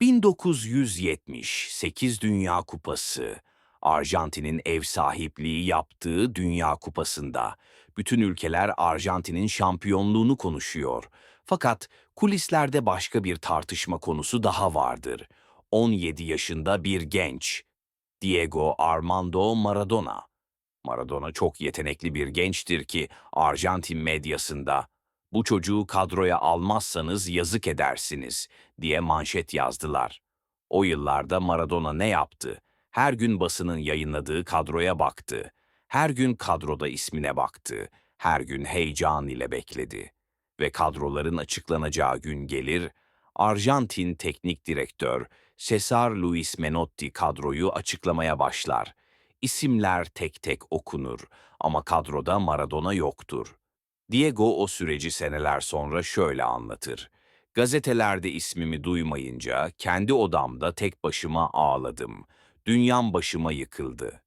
1978 Dünya Kupası, Arjantin'in ev sahipliği yaptığı Dünya Kupası'nda bütün ülkeler Arjantin'in şampiyonluğunu konuşuyor. Fakat kulislerde başka bir tartışma konusu daha vardır. 17 yaşında bir genç, Diego Armando Maradona. Maradona çok yetenekli bir gençtir ki Arjantin medyasında bu çocuğu kadroya almazsanız yazık edersiniz diye manşet yazdılar. O yıllarda Maradona ne yaptı? Her gün basının yayınladığı kadroya baktı. Her gün kadroda ismine baktı. Her gün heyecan ile bekledi. Ve kadroların açıklanacağı gün gelir, Arjantin teknik direktör Cesar Luis Menotti kadroyu açıklamaya başlar. İsimler tek tek okunur ama kadroda Maradona yoktur. Diego o süreci seneler sonra şöyle anlatır. Gazetelerde ismimi duymayınca kendi odamda tek başıma ağladım. Dünyam başıma yıkıldı.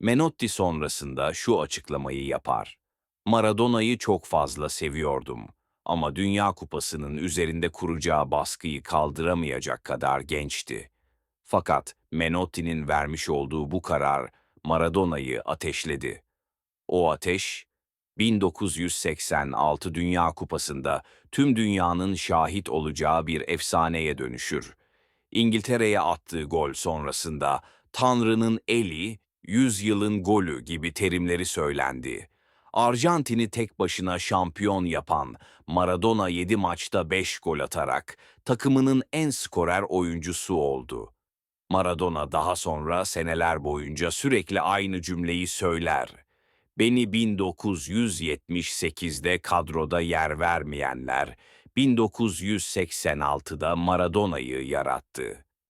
Menotti sonrasında şu açıklamayı yapar. Maradona'yı çok fazla seviyordum ama Dünya Kupası'nın üzerinde kuracağı baskıyı kaldıramayacak kadar gençti. Fakat Menotti'nin vermiş olduğu bu karar Maradona'yı ateşledi. O ateş 1986 Dünya Kupası'nda tüm dünyanın şahit olacağı bir efsaneye dönüşür. İngiltere'ye attığı gol sonrasında Tanrı'nın eli, yüzyılın golü gibi terimleri söylendi. Arjantin'i tek başına şampiyon yapan Maradona 7 maçta 5 gol atarak takımının en skorer oyuncusu oldu. Maradona daha sonra seneler boyunca sürekli aynı cümleyi söyler. Beni 1978'de kadroda yer vermeyenler 1986'da Maradona'yı yarattı.